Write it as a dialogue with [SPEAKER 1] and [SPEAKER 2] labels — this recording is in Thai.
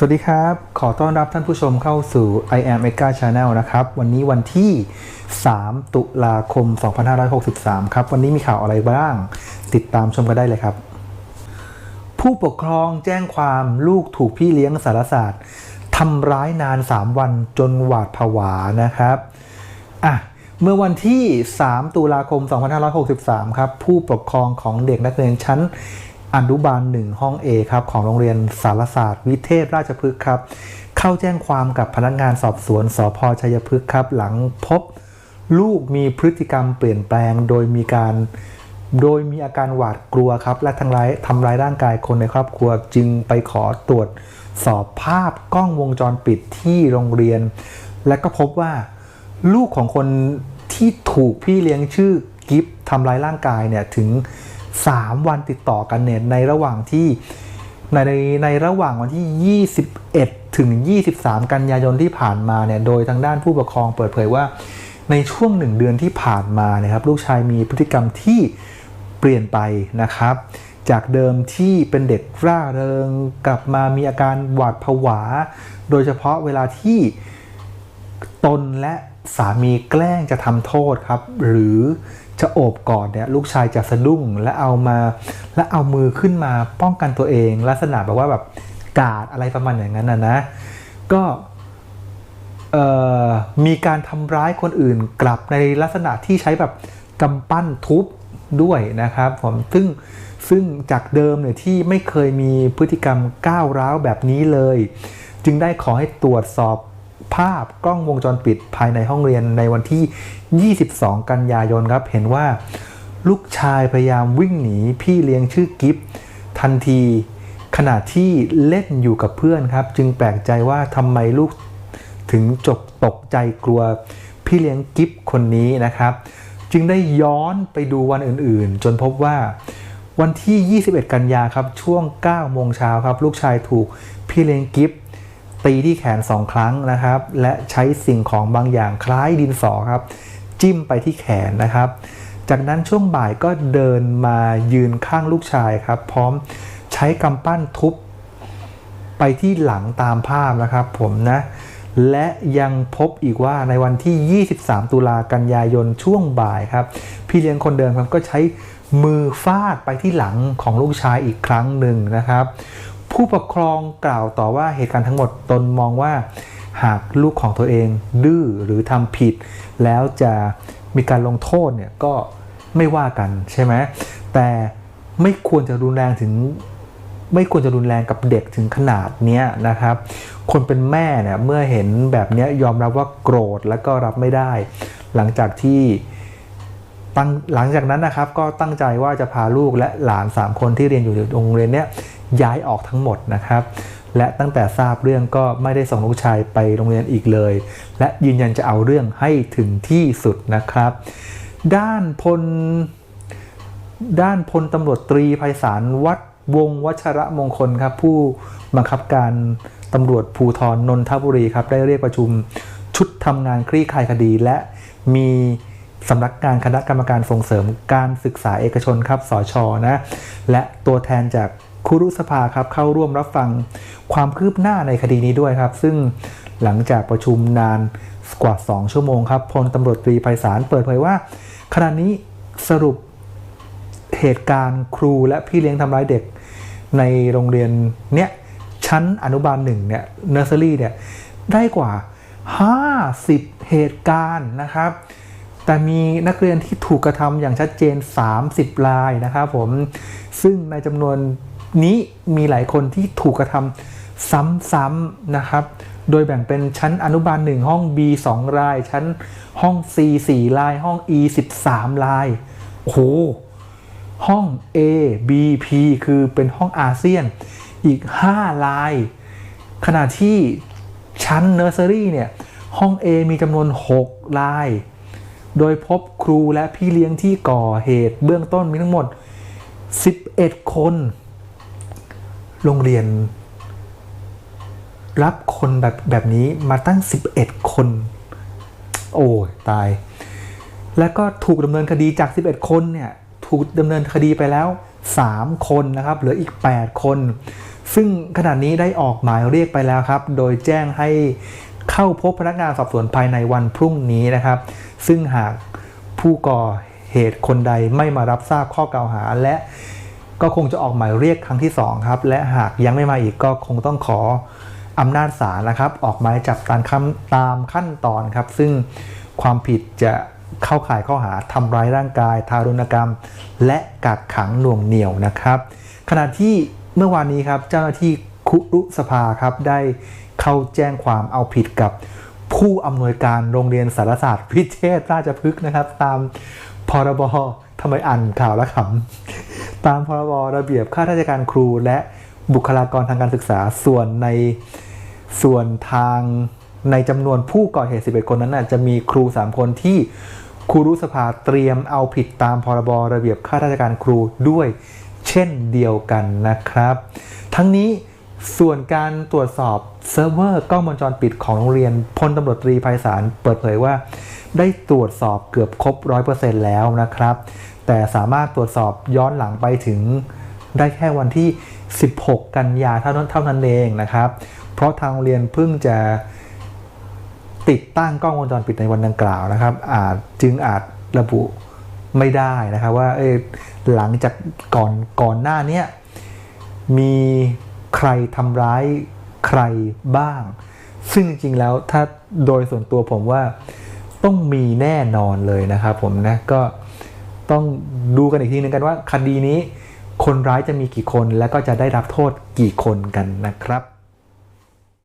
[SPEAKER 1] สวัสดีครับ ขอต้อนรับท่านผู้ชมเข้าสู่ I am e g a Channel นะครับ วันนี้วันที่ 3 ตุลาคม 2563 ครับ วันนี้มีข่าวอะไรบ้าง ติดตามชมกันได้เลยครับ ผู้ปกครองแจ้งความลูกถูกพี่เลี้ยงสารศาสตร์ทำร้ายนาน 3 วันจนหวาดผวานะครับอะเมื่อวันที่ 3 ตุลาคม 2563 ครับ ผู้ปกครองของเด็กนักเรียนชั้น อนุบาลหนึ่งห้อง A ครับของโรงเรียนสารศาสตร์ วิเทศราชพฤกษ์ครับ เข้าแจ้งความกับพนักงานสอบสวนสพชัยพฤกษ์ครับ หลังพบลูกมีพฤติกรรมเปลี่ยนแปลงโดยมีการโดยมีอาการหวาดกลัวครับ และทำร้ายทำร้ายร่างกายคนในครอบครัวจึงไปขอตรวจสอบภาพกล้องวงจรปิดที่โรงเรียน และก็พบว่าลูกของคนที่ถูกพี่เลี้ยงชื่อกิฟทำร้ายร่างกายเนี่ยถึง 3 วันติดต่อกันเนี่ยในระหว่างที่ในในในระหว่างวันที่ 21 ถึง 23 กันยายนที่ผ่านมาเนี่ยโดยทางด้านผู้ปกครองเปิดเผยว่า ในช่วงหนึ่งเดือนที่ผ่านมานะครับลูกชายมีพฤติกรรมที่เปลี่ยนไปนะครับ จากเดิมที่เป็นเด็กร่าเริงกลับมามีอาการหวาดผวา โดยเฉพาะเวลาที่ตนและสามีแกล้งจะทำโทษครับ หรือ จะโอบกอดเนี่ยลูกชายจะสะดุ้งและเอามา และเอามือขึ้นมาป้องกันตัวเอง ลักษณะแบบว่าแบบกาดอะไรประมาณอย่างนั้นนะนะก็มีการทำร้ายคนอื่นกลับในลักษณะที่ใช้แบบกำปั้นทุบด้วยนะครับผมซึ่งซึ่งจากเดิมเนี่ยที่ไม่เคยมีพฤติกรรมก้าวร้าวแบบนี้เลย จึงได้ขอให้ตรวจสอบ ภาพกล้องวงจรปิดภายในห้องเรียนในวันที่ 22 กันยายนครับ เห็นว่าลูกชายพยายามวิ่งหนีพี่เลี้ยงชื่อกิฟทันทีขณะที่เล่นอยู่กับเพื่อนครับ จึงแปลกใจว่าทำไมลูกถึงจกตกใจกลัวพี่เลี้ยงกิฟคนนี้นะครับ จึงได้ย้อนไปดูวันอื่นๆ จนพบว่าวันที่ 21 กันยาครับช่วง 9 โมงเช้าครับ ลูกชายถูกพี่เลี้ยงกิฟ ตีที่แขนสองครั้งนะครับ และใช้สิ่งของบางอย่างคล้ายดินสอครับ จิ้มไปที่แขนนะครับ จากนั้นช่วงบ่ายก็เดินมายืนข้างลูกชายครับ พร้อมใช้กำปั้นทุบไปที่หลังตามภาพนะครับผมนะและยังพบอีกว่าในวันที่ 23 ตุลากันยายนช่วงบ่ายครับ พี่เลี้ยงคนเดิมครับก็ใช้มือฟาดไปที่หลังของลูกชายอีกครั้งหนึ่งนะครับ ผู้ปกครองกล่าวต่อว่าเหตุการณ์ทั้งหมดตนมองว่า หากลูกของตัวเองดื้อหรือทำผิด แล้วจะมีการลงโทษเนี่ยก็ไม่ว่ากันใช่ไหมแต่ไม่ควรจะรุนแรงถึงไม่ควรจะรุนแรงกับเด็กถึงขนาดเนี้ยนะครับ คนเป็นแม่เนี่ยเมื่อเห็นแบบนี้ยยอมรับว่าโกรธแล้วก็รับไม่ได้ หลังจากที่ตั้งหลังจากนั้นนะครับก็ตั้งใจว่าจะพาลูกและหลาน 3 คนที่เรียนอยู่โรงเรียนเนี้ย ย้ายออกทั้งหมดนะครับ และตั้งแต่ทราบเรื่องก็ไม่ได้ส่งลูกชายไปโรงเรียนอีกเลย และยืนยันจะเอาเรื่องให้ถึงที่สุดนะครับ ด้านพลด้านพลตำรวจตรีไพศาลวัดวงวัชระมงคลครับ ผู้บังคับการตำรวจภูธรนนทบุรีครับ ได้เรียกประชุมชุดทำงานคลี่คลายคดี และมีสำนักงานคณะกรรมการส่งเสริมการศึกษาเอกชนครับสอชนะ และตัวแทนจาก คุรุสภาครับเข้าร่วมรับฟังความคืบหน้าในคดีนี้ด้วยครับ ซึ่งหลังจากประชุมนานกว่า 2 ชั่วโมงครับพลตำรวจตรีไพศาลเปิดเผยว่าขณะนี้สรุปเหตุการณ์ครูและพี่เลี้ยงทำร้ายเด็ก ในโรงเรียนเนี้ยชั้นอนุบาลหนึ่งเนี่ยเนอร์เซอรี่เนี่ยได้กว่า 50 เหตุการณ์นะครับ แต่มีนักเรียนที่ถูกกระทำอย่างชัดเจน 30รายนะครับผม ซึ่งในจำนวน นี้มีหลายคนที่ถูกกระทำซ้ำๆนะครับ โดยแบ่งเป็นชั้นอนุบาล 1 ห้อง B 2ราย ชั้นห้อง C 4ราย ห้อง E 13ราย โอ้โห ห้อง A B P คือเป็นห้องอาเซียน อีก5ลาย ขณะที่ชั้นเนอร์เซอรี่เนี่ย ห้อง A มีจำนวน6ลาย โดยพบครูและพี่เลี้ยงที่ก่อเหตุ เบื้องต้นมีทั้งหมด 11 คน โรงเรียน รับคนแบบแบบนี้มาตั้ง 11 คน โอ้ยตาย แล้วก็ถูกดำเนินคดีจาก 11 คนเนี่ย ถูกดำเนินคดีไปแล้ว 3 คนนะครับ เหลืออีก 8 คน ซึ่งขณะนี้ได้ออกหมายเรียกไปแล้วครับ โดยแจ้งให้เข้าพบพนักงานสอบสวนภายในวันพรุ่งนี้นะครับ ซึ่งหากผู้ก่อเหตุคนใดไม่มารับทราบข้อกล่าวหาและ ก็คงจะออกหมายเรียกครั้งที่สองครับ และหากยังไม่มาอีกก็คงต้องขออำนาจศาลนะครับ ออกหมายจับตามขั้นตามขั้นตอนครับ ซึ่งความผิดจะเข้าข่ายข้อหาทำร้ายร่างกาย ทารุณกรรม และกักขังหน่วงเหนี่ยวนะครับ ขณะที่เมื่อวานนี้ครับเจ้าหน้าที่คุรุสภาครับได้เข้าแจ้งความเอาผิดกับผู้อำนวยการโรงเรียนสารศาสตร์พิเชษราชพฤกษ์นะครับ ตามพรบทำไมอ่านข่าวแล้วขำ ตามพรบระเบียบข้าราชการครูและบุคลากรทางการศึกษาส่วนในส่วนทางในจำนวนผู้ก่อเหตุ 11 คนนั้นนะจะมีครู 3 คนที่ครูรุสภาเตรียมเอาผิดตามพรบระเบียบข้าราชการครูด้วยเช่นเดียวกันนะครับ ทั้งนี้ส่วนการตรวจสอบเซิร์ฟเวอร์กล้องวงจรปิดของโรงเรียนพลตำรวจตรีไพศาลเปิดเผยว่า ได้ตรวจสอบเกือบครบ 100%แล้วนะครับ แต่สามารถตรวจสอบย้อนหลังไปถึงได้แค่วันที่ 16 กันยาเท่านั้นเท่านั้นเองนะครับ เพราะทางโรงเรียนเพิ่งจะติดตั้งกล้องวงจรปิดในวันดังกล่าวนะครับ อาจจึงอาจระบุไม่ได้นะครับว่าเอหลังจากก่อนก่อนหน้านี้มีใครทำร้ายใครบ้าง ซึ่งจริงๆแล้วถ้าโดยส่วนตัวผมว่า ต้องมีแน่นอนเลยนะครับผมนะก็ต้องดูกันอีกทีนึงกันว่าคดีนี้คนร้ายจะมีกี่คนและก็จะได้รับโทษกี่คนกันนะครับ